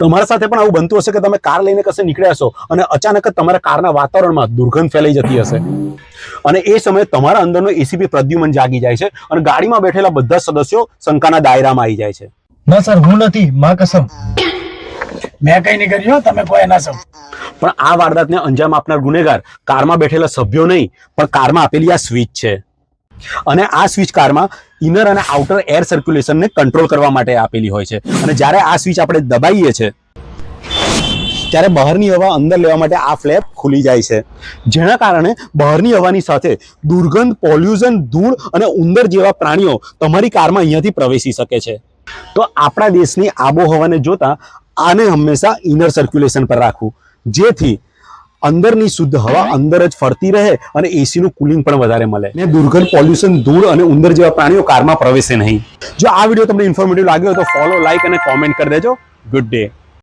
તમારા સાથે પણ આવું બનતું હશે કે તમે કાર લઈને કશે નીકળ્યા છો અને અચાનક જ તમારા કારના વાતાવરણમાં દુર્ગંધ ફેલાઈ જતી હશે. અને એ સમયે તમારા અંદરનો એસીપી પ્રદ્યુમન જાગી જાય છે અને ગાડીમાં બેઠેલા બધા સદસ્યો શંકાના દાયરામાં આવી જાય છે. ના સર હું નથી માં કસમ. મેં કઈ નહીં કર્યું તમે કોઈ ના સૌ પણ આ વારદાતને અંજામ આપનાર ગુનેગાર કારમાં બેઠેલા સભ્યો નહીં પણ કારમાં આપેલી આ સ્વિચ છે. અને આ સ્વિચ કારમાં ઇનર અને આઉટર એર સર્ક્યુલેશનને કંટ્રોલ કરવા માટે આપેલી હોય છે. અને જ્યારે આ સ્વિચ આપણે દબાઈએ છીએ ત્યારે બહારની હવા અંદર લેવા માટે આ ફ્લેપ ખુલી જાય છે. જેના કારણે બહારની હવાની સાથે દુર્ગંધ પોલ્યુશન ધૂળ અને ઉંદર જેવા પ્રાણીઓ તમારી કારમાં અહીંયાથી પ્રવેશી શકે છે. તો આપણા દેશની આબોહવાને જોતા આને હંમેશા ઇનર સર્ક્યુલેશન પર રાખવું. જેથી અંદરની શુદ્ધ હવા અંદર જ ફરતી રહે અને એસીનું કુલિંગ પણ વધારે મળે. ને દુર્ગંધ પોલ્યુશન ધૂળ અને ઉંદર જેવા પ્રાણીઓ કારમાં પ્રવેશે નહીં. જો આ વીડિયો તમને ઇન્ફોર્મેટિવ લાગ્યો તો ફોલો લાઈક અને કોમેન્ટ કરી દેજો. Good day